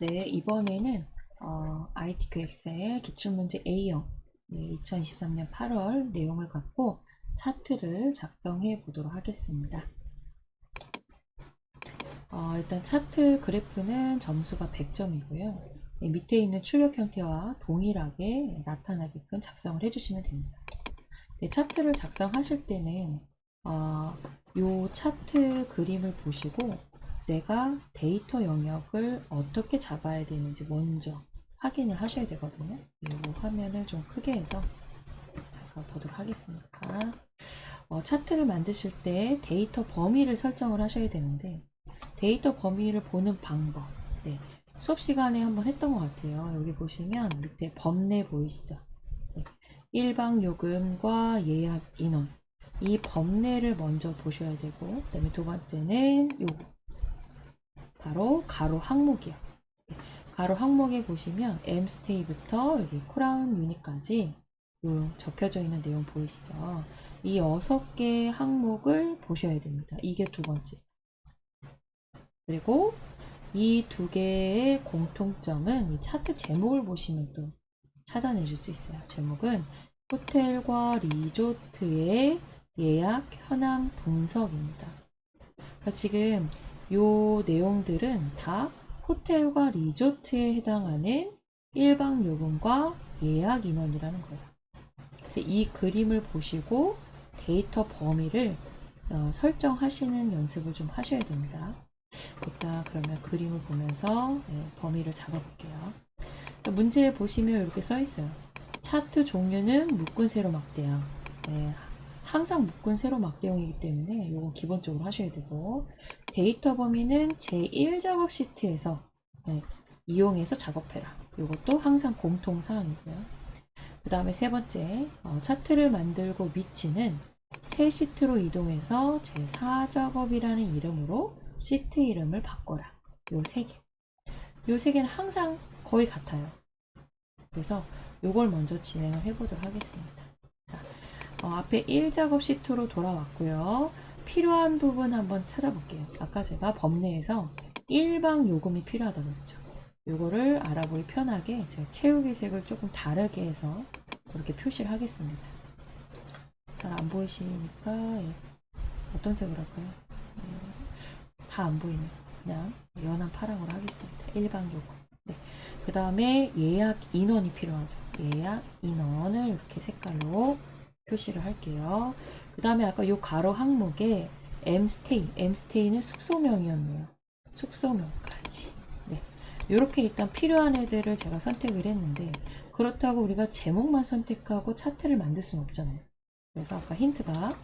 네, 이번에는 어, ITQ 엑셀 기출문제 A형 네, 2023년 8월 내용을 갖고 차트를 작성해 보도록 하겠습니다. 어, 일단 차트 그래프는 점수가 100점이고요. 밑에 있는 출력 형태와 동일하게 나타나게끔 작성을 해주시면 됩니다. 네, 차트를 작성하실 때는 어, 요 차트 그림을 보시고 내가 데이터 영역을 어떻게 잡아야 되는지 먼저 확인을 하셔야 되거든요. 이 화면을 좀 크게 해서 잠깐 보도록 하겠습니다. 어, 차트를 만드실 때 데이터 범위를 설정을 하셔야 되는데 데이터 범위를 보는 방법 네, 수업 시간에 한번 했던 것 같아요. 여기 보시면 밑에 범례 보이시죠? 네, 일방 요금과 예약 인원 이 범례를 먼저 보셔야 되고 그 다음에 두 번째는 요거 바로 가로 항목이요. 가로 항목에 보시면 M스테이부터 여기 코라운 유닛까지 요 적혀져 있는 내용 보이시죠? 이 6개 항목을 보셔야 됩니다. 이게 두 번째. 그리고 이 두 개의 공통점은 이 차트 제목을 보시면 또 찾아내실 수 있어요. 제목은 호텔과 리조트의 예약 현황 분석입니다. 그러니까 지금 요 내용들은 다 호텔과 리조트에 해당하는 일방 요금과 예약 인원이라는 거예요. 그래서 이 그림을 보시고 데이터 범위를 어, 설정하시는 연습을 좀 하셔야 됩니다. 일단 그러면 그림을 보면서 네, 범위를 잡아볼게요. 문제에 보시면 이렇게 써 있어요. 차트 종류는 묶은 세로 막대형. 네, 항상 묶은 세로 막대형이기 때문에 이건 기본적으로 하셔야 되고 데이터 범위는 제1작업 시트에서 네, 이용해서 작업해라. 이것도 항상 공통사항이고요. 그 다음에 세 번째, 어, 차트를 만들고 위치는 새 시트로 이동해서 제4작업이라는 이름으로 시트 이름을 바꿔라. 요 세 개. 요 세 개는 항상 거의 같아요. 그래서 요걸 먼저 진행을 해보도록 하겠습니다. 자, 어, 앞에 1작업 시트로 돌아왔고요. 필요한 부분 한번 찾아볼게요. 아까 제가 범례에서 일방 요금이 필요하다고 했죠. 요거를 알아보기 편하게 제가 채우기 색을 조금 다르게 해서 그렇게 표시를 하겠습니다. 잘 안 보이시니까 예. 어떤 색으로 할까요? 다 안 보이네. 그냥 연한 파랑으로 하겠습니다. 일방 요금. 네. 그 다음에 예약 인원이 필요하죠. 예약 인원을 이렇게 색깔로 표시를 할게요. 그 다음에 아까 요 가로 항목에 M스테이, M스테이는 숙소명이었네요. 숙소명까지. 네. 이렇게 일단 필요한 애들을 제가 선택을 했는데 그렇다고 우리가 제목만 선택하고 차트를 만들 수는 없잖아요. 그래서 아까 힌트가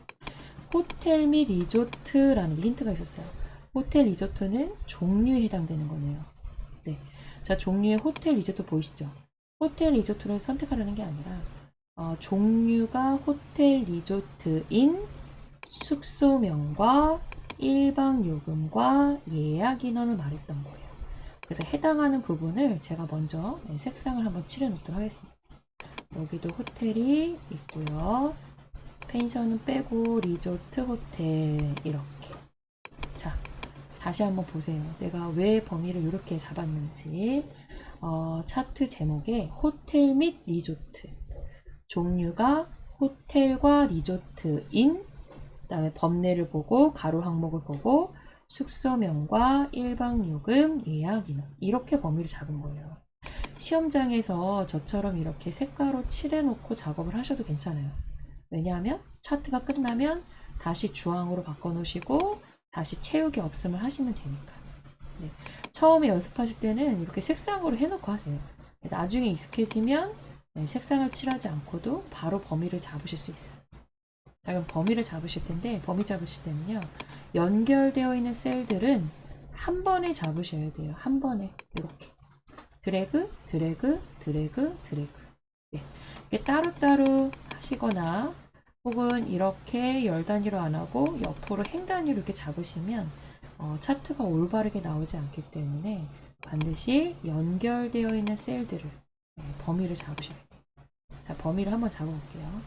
호텔 및 리조트라는 게 힌트가 있었어요. 호텔 리조트는 종류에 해당되는 거네요. 네. 자, 종류의 호텔 리조트 보이시죠? 호텔 리조트를 선택하려는 게 아니라 어, 종류가 호텔 리조트인 숙소명과 일방 요금과 예약 인원을 말했던 거예요. 그래서 해당하는 부분을 제가 먼저 네, 색상을 한번 칠해 놓도록 하겠습니다. 여기도 호텔이 있고요. 펜션은 빼고 리조트 호텔 이렇게 자 다시 한번 보세요. 내가 왜 범위를 이렇게 잡았는지 어, 차트 제목에 호텔 및 리조트 종류가 호텔과 리조트인 그 다음에 범례를 보고 가로 항목을 보고 숙소명과 일방요금 예약 인원 이렇게 범위를 잡은 거예요. 시험장에서 저처럼 이렇게 색깔로 칠해놓고 작업을 하셔도 괜찮아요. 왜냐하면 차트가 끝나면 다시 주황으로 바꿔놓으시고 다시 채우기 없음을 하시면 되니까. 네. 처음에 연습하실 때는 이렇게 색상으로 해놓고 하세요. 나중에 익숙해지면 네, 색상을 칠하지 않고도 바로 범위를 잡으실 수 있어요. 자, 그럼 범위를 잡으실 텐데, 범위 잡으실 때는요, 연결되어 있는 셀들은 한 번에 잡으셔야 돼요. 한 번에. 이렇게. 드래그, 드래그, 드래그, 드래그. 네. 따로따로 하시거나, 혹은 이렇게 열 단위로 안 하고, 옆으로 행 단위로 이렇게 잡으시면, 어, 차트가 올바르게 나오지 않기 때문에, 반드시 연결되어 있는 셀들을, 네, 범위를 잡으셔야 돼요. 자, 범위를 한번 잡아볼게요.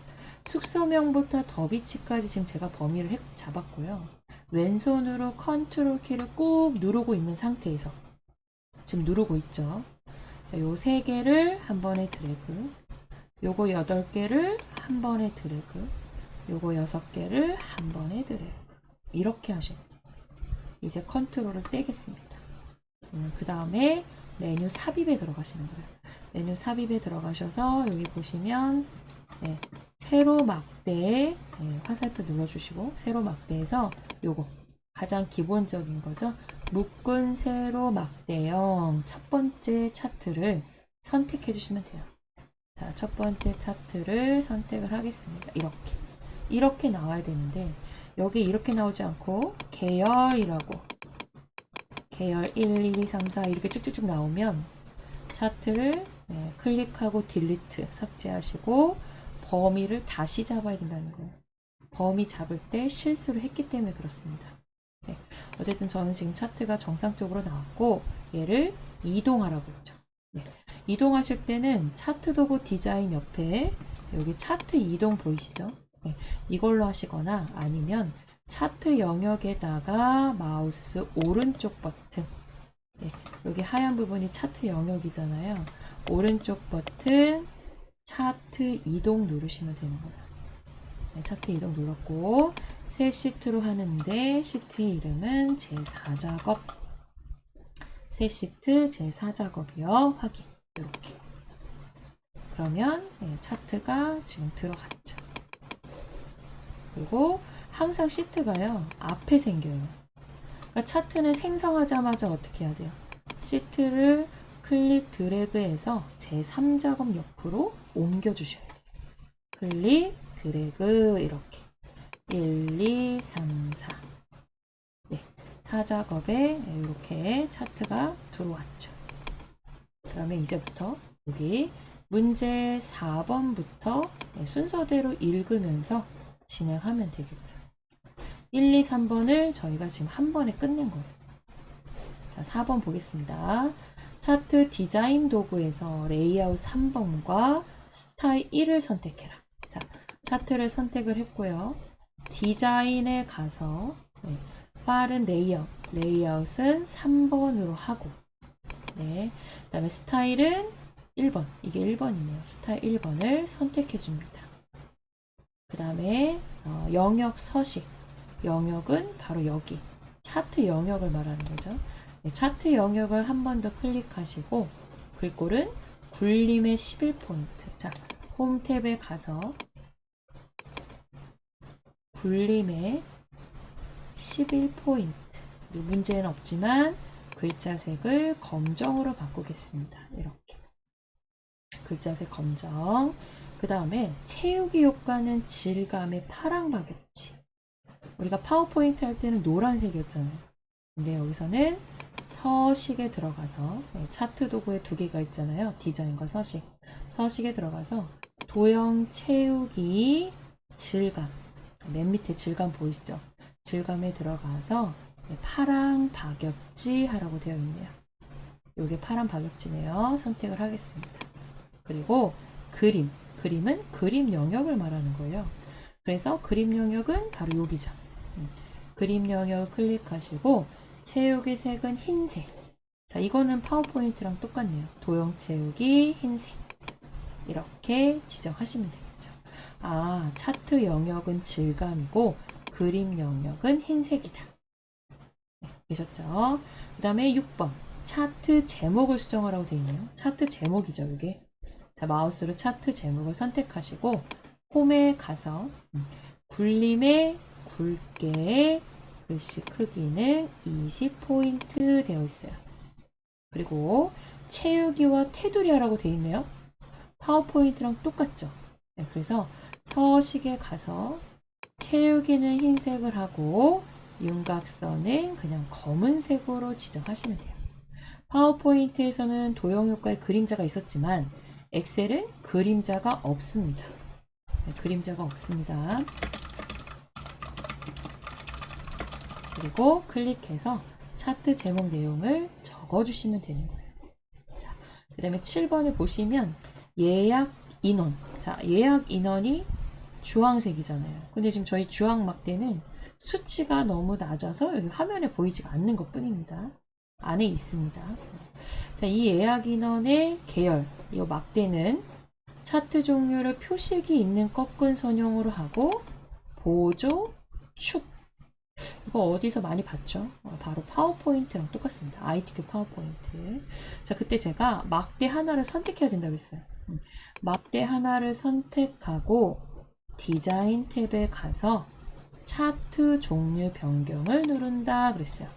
숙소명부터 더비치까지 지금 제가 범위를 잡았고요. 왼손으로 컨트롤 키를 꾹 누르고 있는 상태에서 지금 누르고 있죠. 자, 요 세 개를 한 번에 드래그, 요거 여덟 개를 한 번에 드래그, 요거 여섯 개를 한 번에 드래그. 이렇게 하셔요. 이제 컨트롤을 떼겠습니다. 그 다음에 메뉴 삽입에 들어가시는 거예요. 메뉴 삽입에 들어가셔서 여기 보시면 네, 세로 막대 네, 화살표 눌러주시고 세로 막대에서 요거 가장 기본적인 거죠. 묶은 세로 막대형 첫 번째 차트를 선택해 주시면 돼요. 자, 첫 번째 차트를 선택을 하겠습니다. 이렇게. 이렇게 나와야 되는데, 여기 이렇게 나오지 않고, 계열이라고, 계열 1, 2, 3, 4 이렇게 쭉쭉쭉 나오면, 차트를 네, 클릭하고 딜리트, 삭제하시고, 범위를 다시 잡아야 된다는 거예요. 범위 잡을 때 실수를 했기 때문에 그렇습니다. 네, 어쨌든 저는 지금 차트가 정상적으로 나왔고, 얘를 이동하라고 했죠. 네, 이동하실 때는 차트 도구 디자인 옆에 여기 차트 이동 보이시죠? 네, 이걸로 하시거나 아니면 차트 영역에다가 마우스 오른쪽 버튼 네, 여기 하얀 부분이 차트 영역이잖아요. 오른쪽 버튼 차트 이동 누르시면 되는 거예요. 네, 차트 이동 눌렀고 새 시트로 하는데 시트의 이름은 제4작업 새 시트 제4작업이요. 확인 이렇게 그러면 네, 차트가 지금 들어갔죠. 그리고 항상 시트가요 앞에 생겨요. 그러니까 차트는 생성하자마자 어떻게 해야 돼요? 시트를 클릭 드래그해서 제3작업 옆으로 옮겨 주셔야 돼요. 클릭 드래그 이렇게 1, 2, 3, 4 네, 4작업에 이렇게 차트가 들어왔죠. 그러면 이제부터 여기 문제 4번부터 순서대로 읽으면서 진행하면 되겠죠. 1, 2, 3번을 저희가 지금 한 번에 끝낸 거예요. 자, 4번 보겠습니다. 차트 디자인 도구에서 레이아웃 3번과 스타일 1을 선택해라. 자, 차트를 선택을 했고요. 디자인에 가서 네, 빠른 레이아웃, 레이아웃은 3번으로 하고 네, 그 다음에 스타일은 1번, 이게 1번이네요. 스타일 1번을 선택해 줍니다. 그 다음에 어, 영역 서식, 영역은 바로 여기 차트 영역을 말하는 거죠. 네, 차트 영역을 한 번 더 클릭하시고 글꼴은 굴림의 11포인트. 자, 홈 탭에 가서 굴림의 11포인트. 문제는 없지만 글자색을 검정으로 바꾸겠습니다. 이렇게. 글자색 검정. 그 다음에 채우기 효과는 질감의 파랑 박엽지. 우리가 파워포인트 할 때는 노란색이었잖아요. 근데 여기서는 서식에 들어가서 네, 차트 도구에 두 개가 있잖아요. 디자인과 서식. 서식에 들어가서 도형 채우기 질감. 맨 밑에 질감 보이시죠? 질감에 들어가서 네, 파랑 박엽지 하라고 되어 있네요. 이게 파란 박엽지네요. 선택을 하겠습니다. 그리고 그림. 그림은 그림 영역을 말하는 거예요. 그래서 그림 영역은 바로 여기죠. 음, 그림 영역을 클릭하시고 채우기 색은 흰색. 자, 이거는 파워포인트랑 똑같네요. 도형 채우기 흰색. 이렇게 지정하시면 되겠죠. 아, 차트 영역은 질감이고 그림 영역은 흰색이다. 네, 되셨죠? 그 다음에 6번. 차트 제목을 수정하라고 되어 있네요. 차트 제목이죠, 이게. 자, 마우스로 차트 제목을 선택하시고 홈에 가서 음, 굴림의 굵게 글씨 크기는 20포인트 되어 있어요. 그리고 채우기와 테두리 하라고 되어 있네요. 파워포인트랑 똑같죠. 네, 그래서 서식에 가서 채우기는 흰색을 하고 윤곽선은 그냥 검은색으로 지정하시면 돼요. 파워포인트에서는 도형 효과의 그림자가 있었지만 엑셀은 그림자가 없습니다. 네, 그림자가 없습니다. 그리고 클릭해서 차트 제목 내용을 적어주시면 되는 거예요. 자, 그 다음에 7번에 보시면 예약 인원. 자, 예약 인원이 주황색이잖아요. 근데 지금 저희 주황 막대는 수치가 너무 낮아서 여기 화면에 보이지가 않는 것 뿐입니다. 안에 있습니다. 자, 이 예약 인원의 계열, 이 막대는 차트 종류를 표식이 있는 꺾은 선형으로 하고 보조, 축. 이거 어디서 많이 봤죠? 어, 바로 파워포인트랑 똑같습니다. ITQ 파워포인트. 자, 그때 제가 막대 하나를 선택해야 된다고 했어요. 음, 막대 하나를 선택하고 디자인 탭에 가서 차트 종류 변경을 누른다 그랬어요.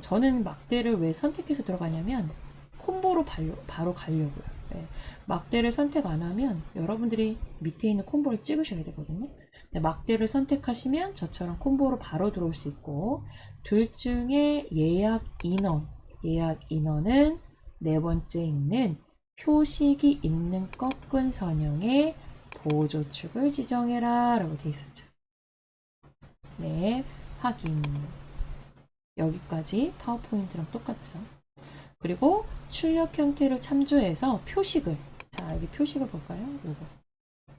저는 막대를 왜 선택해서 들어가냐면 콤보로 바로 가려고요. 네. 막대를 선택 안 하면 여러분들이 밑에 있는 콤보를 찍으셔야 되거든요. 네, 막대를 선택하시면 저처럼 콤보로 바로 들어올 수 있고 둘 중에 예약 인원, 예약 인원은 네 번째 있는 표식이 있는 꺾은 선형의 보조축을 지정해라 라고 되어 있었죠. 네, 확인. 여기까지 파워포인트랑 똑같죠. 그리고 출력 형태를 참조해서 표식을 자 여기 표식을 볼까요? 요거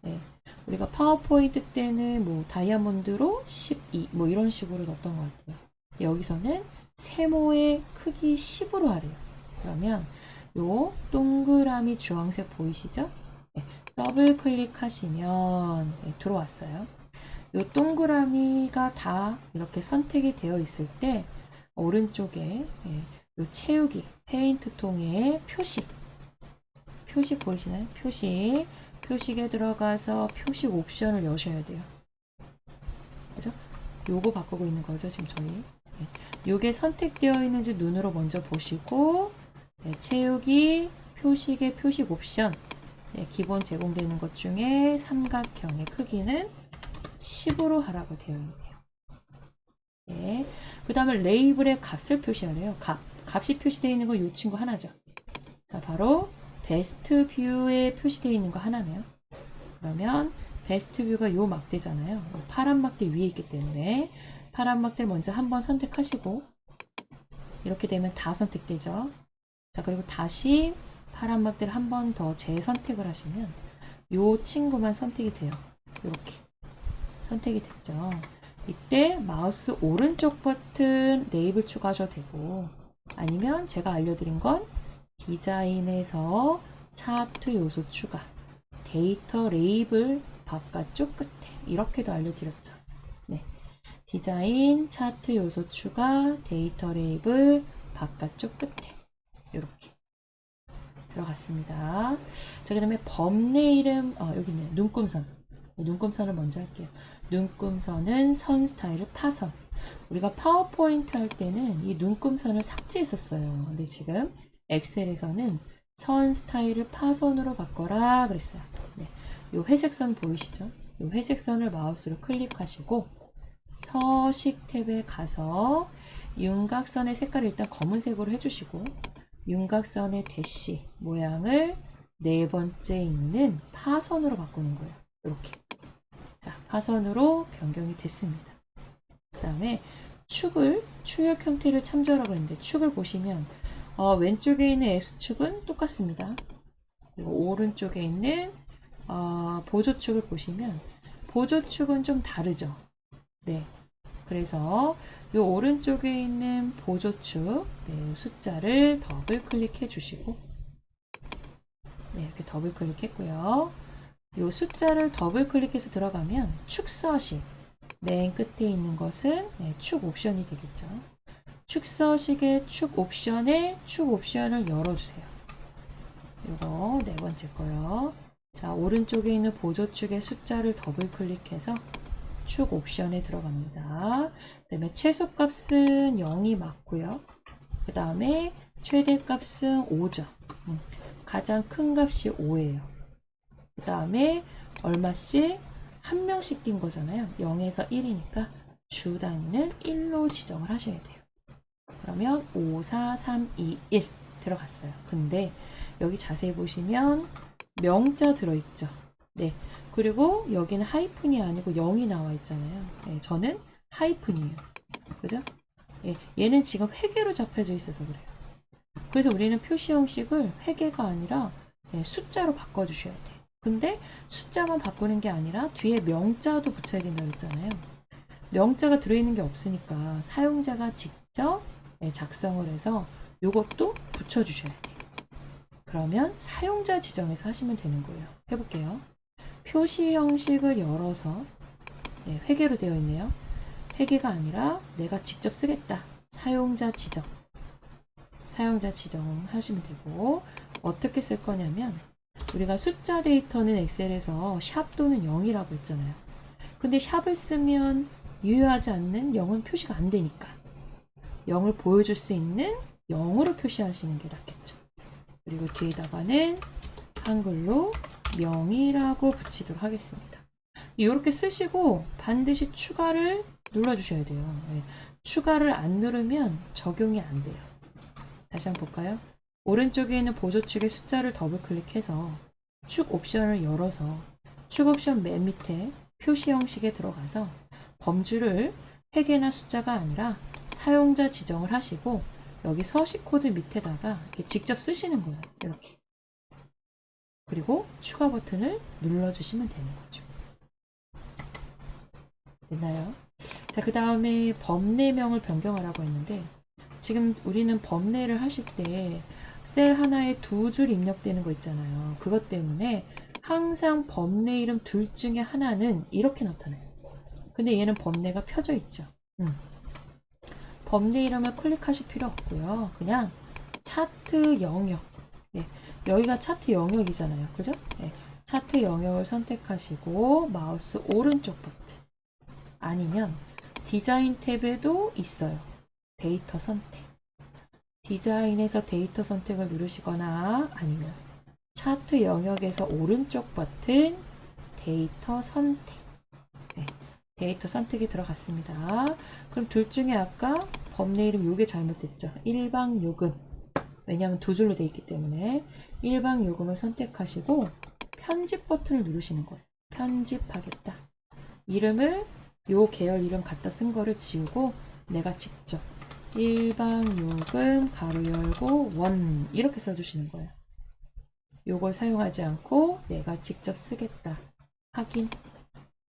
네. 우리가 파워포인트 때는 뭐 다이아몬드로 12 뭐 이런 식으로 넣었던 것 같아요. 여기서는 세모의 크기 10으로 하래요. 그러면 요 동그라미 주황색 보이시죠? 네. 더블 클릭하시면 네, 들어왔어요. 요 동그라미가 다 이렇게 선택이 되어 있을 때 오른쪽에 예, 요 채우기 페인트 통에 표식 표식 보이시나요? 표식 표식에 들어가서 표식 옵션을 여셔야 돼요. 그죠? 요거 바꾸고 있는 거죠 지금 저희. 네. 요게 선택되어 있는지 눈으로 먼저 보시고 네, 채우기 표식의 표식 옵션 네, 기본 제공되는 것 중에 삼각형의 크기는 10으로 하라고 되어 있네요. 네. 그 다음에 레이블의 값을 표시하래요. 값. 값이 표시되어 있는 건이 친구 하나죠. 자, 바로 베스트 뷰에 표시되어 있는 거 하나네요. 그러면 베스트 뷰가 요 막대잖아요. 파란 막대 위에 있기 때문에 파란 막대를 먼저 한번 선택하시고 이렇게 되면 다 선택되죠. 자, 그리고 다시 파란 막대를 한 번 더 재선택을 하시면 요 친구만 선택이 돼요. 이렇게 선택이 됐죠. 이때 마우스 오른쪽 버튼 레이블 추가하셔도 되고 아니면 제가 알려드린 건 디자인에서 차트 요소 추가 데이터 레이블 바깥쪽 끝에 이렇게도 알려드렸죠. 네. 디자인 차트 요소 추가 데이터 레이블 바깥쪽 끝에 이렇게 들어갔습니다. 자, 그 다음에 범례 이름, 어, 여기 있네요. 눈금선. 눈금선을 먼저 할게요. 눈금선은 선 스타일을 파선. 우리가 파워포인트 할 때는 이 눈금선을 삭제했었어요. 근데 지금 엑셀에서는 선 스타일을 파선으로 바꿔라 그랬어요. 네. 요 회색 선 보이시죠? 요 회색 선을 마우스로 클릭하시고 서식 탭에 가서 윤곽선의 색깔을 일단 검은색으로 해주시고 윤곽선의 대시 모양을 네 번째 있는 파선으로 바꾸는 거예요. 이렇게. 자, 파선으로 변경이 됐습니다. 그 다음에 축을, 출력 형태를 참조하라고 했는데 축을 보시면 어, 왼쪽에 있는 X축은 똑같습니다. 그리고 오른쪽에 있는 어, 보조축을 보시면 보조축은 좀 다르죠. 네. 그래서 이 오른쪽에 있는 보조축 네, 숫자를 더블 클릭해 주시고 네, 이렇게 더블 클릭했고요. 이 숫자를 더블 클릭해서 들어가면 축서식 맨 끝에 있는 것은 네, 축 옵션이 되겠죠. 축서식의 축 옵션에 축 옵션을 열어주세요. 이거 네 번째 거요. 자, 오른쪽에 있는 보조축의 숫자를 더블 클릭해서 축 옵션에 들어갑니다. 그 다음에 최소값은 0이 맞고요. 그 다음에 최대값은 5죠. 음, 가장 큰 값이 5예요. 그 다음에 얼마씩 한 명씩 뛴 거잖아요. 0에서 1이니까 주 단위는 1로 지정을 하셔야 돼요. 그러면 5, 4, 3, 2, 1 들어갔어요. 근데 여기 자세히 보시면 명자 들어있죠. 네. 그리고 여기는 하이픈이 아니고 0이 나와 있잖아요. 네, 저는 하이픈이에요. 그죠? 예, 얘는 지금 회계로 잡혀져 있어서 그래요. 그래서 우리는 표시 형식을 회계가 아니라 예, 숫자로 바꿔주셔야 돼요. 근데 숫자만 바꾸는 게 아니라 뒤에 명자도 붙여야 된다고 했잖아요. 명자가 들어있는 게 없으니까 사용자가 직접 예, 작성을 해서 이것도 붙여주셔야 돼요. 그러면 사용자 지정에서 하시면 되는 거예요. 해볼게요. 표시 형식을 열어서 네, 회계로 되어 있네요. 회계가 아니라 내가 직접 쓰겠다. 사용자 지정. 사용자 지정 하시면 되고 어떻게 쓸 거냐면 우리가 숫자 데이터는 엑셀에서 샵 또는 0이라고 했잖아요. 근데 샵을 쓰면 유효하지 않는 0은 표시가 안 되니까 0을 보여줄 수 있는 0으로 표시하시는 게 낫겠죠. 그리고 뒤에다가는 한글로 명이라고 붙이도록 하겠습니다. 이렇게 쓰시고 반드시 추가를 눌러주셔야 돼요. 네, 추가를 안 누르면 적용이 안 돼요. 다시 한번 볼까요? 오른쪽에 있는 보조축의 숫자를 더블 클릭해서 축 옵션을 열어서 축 옵션 맨 밑에 표시 형식에 들어가서 범주를 회계나 숫자가 아니라 사용자 지정을 하시고 여기 서식 코드 밑에다가 직접 쓰시는 거예요. 이렇게. 그리고 추가 버튼을 눌러주시면 되는 거죠. 됐나요? 자, 그 다음에 범례명을 변경하라고 했는데 지금 우리는 범례를 하실 때 셀 하나에 두 줄 입력되는 거 있잖아요. 그것 때문에 항상 범례 이름 둘 중에 하나는 이렇게 나타나요. 근데 얘는 범례가 펴져 있죠. 음. 범례 이름을 클릭하실 필요 없고요. 그냥 차트 영역. 네, 여기가 차트 영역이잖아요. 그죠? 네, 차트 영역을 선택하시고 마우스 오른쪽 버튼. 아니면 디자인 탭에도 있어요. 데이터 선택. 디자인에서 데이터 선택을 누르시거나 아니면 차트 영역에서 오른쪽 버튼 데이터 선택. 네, 데이터 선택이 들어갔습니다. 그럼 둘 중에 아까 범례 이름 요게 잘못됐죠. 일방 요금. 왜냐하면 두 줄로 돼 있기 때문에 일방 요금을 선택하시고 편집 버튼을 누르시는 거예요. 편집하겠다. 이름을 요 계열 이름 갖다 쓴 거를 지우고 내가 직접 일방 요금 가로 열고 원 이렇게 써주시는 거예요. 요걸 사용하지 않고 내가 직접 쓰겠다. 확인,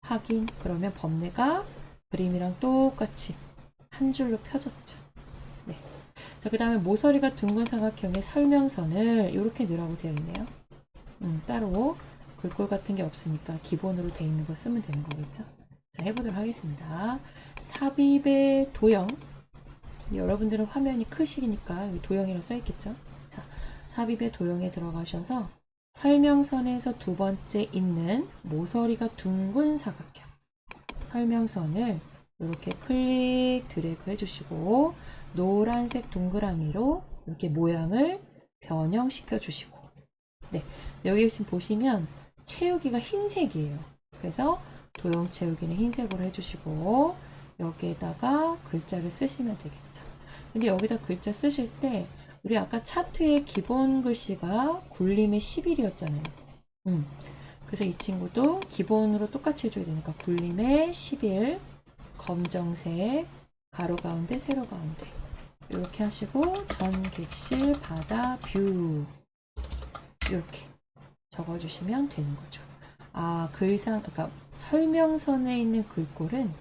확인. 그러면 범례가 그림이랑 똑같이 한 줄로 펴졌죠. 네. 자, 그 다음에 모서리가 둥근 삼각형의 설명선을 이렇게 넣으라고 되어 있네요. 음, 따로 글꼴 같은 게 없으니까 기본으로 되어 있는 거 쓰면 되는 거겠죠. 자, 해보도록 하겠습니다. 삽입의 도형. 여러분들은 화면이 크시니까 도형이라고 써있겠죠. 자, 삽입의 도형에 들어가셔서 설명선에서 두 번째 있는 모서리가 둥근 사각형. 설명선을 이렇게 클릭 드래그 해주시고 노란색 동그라미로 이렇게 모양을 변형시켜 주시고 네, 여기 지금 보시면 채우기가 흰색이에요. 그래서 도형 채우기는 흰색으로 해주시고 여기에다가 글자를 쓰시면 되겠죠. 근데 여기다 글자 쓰실 때 우리 아까 차트의 기본 글씨가 굴림의 11이었잖아요. 음. 그래서 이 친구도 기본으로 똑같이 해줘야 되니까 굴림의 11 검정색 가로 가운데 세로 가운데 이렇게 하시고 전 객실 바다 뷰 이렇게 적어주시면 되는 거죠. 아 글상 그러니까 설명선에 있는 글꼴은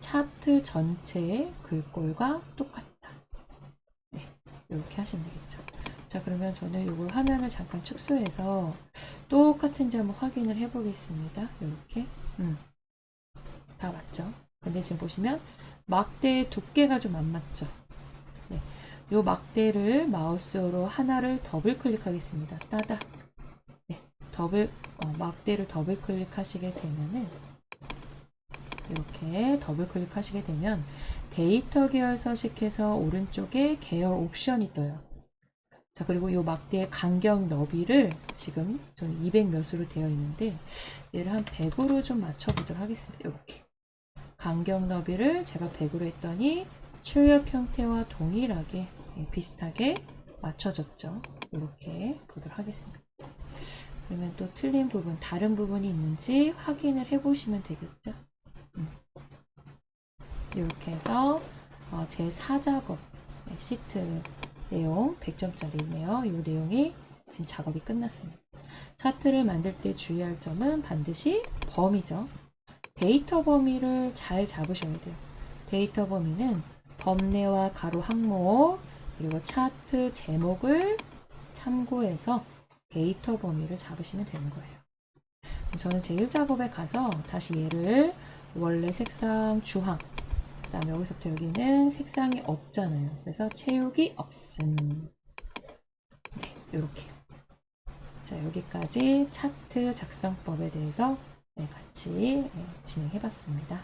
차트 전체의 글꼴과 똑같다. 네, 이렇게 하시면 되겠죠. 자 그러면 저는 이걸 화면을 잠깐 축소해서 똑같은지 한번 확인을 해 보겠습니다. 이렇게 음, 다 맞죠? 근데 지금 보시면 막대의 두께가 좀 안 맞죠? 네, 이 막대를 마우스로 하나를 더블 클릭하겠습니다. 따다. 네, 더블 어, 막대를 더블 클릭하시게 되면은 이렇게 더블 클릭하시게 되면 데이터 계열 서식해서 오른쪽에 계열 옵션이 떠요. 자 그리고 이 막대의 간격 너비를 지금 저는 200 몇으로 되어 있는데 얘를 한 100으로 좀 맞춰보도록 하겠습니다. 이렇게 간격 너비를 제가 100으로 했더니 출력 형태와 동일하게 예, 비슷하게 맞춰졌죠. 이렇게 보도록 하겠습니다. 그러면 또 틀린 부분, 다른 부분이 있는지 확인을 해보시면 되겠죠. 음. 이렇게 해서 어, 제 4작업 네, 시트 내용 100점짜리네요. 이 내용이 지금 작업이 끝났습니다. 차트를 만들 때 주의할 점은 반드시 범위죠. 데이터 범위를 잘 잡으셔야 돼요. 데이터 범위는 범례와 가로 항목 그리고 차트 제목을 참고해서 데이터 범위를 잡으시면 되는 거예요. 저는 제 1작업에 가서 다시 얘를 원래 색상 주황, 그 다음에 여기서부터 여기는 색상이 없잖아요. 그래서 채우기 없음. 네, 이렇게. 자, 여기까지 차트 작성법에 대해서 네, 같이 네, 진행해 봤습니다.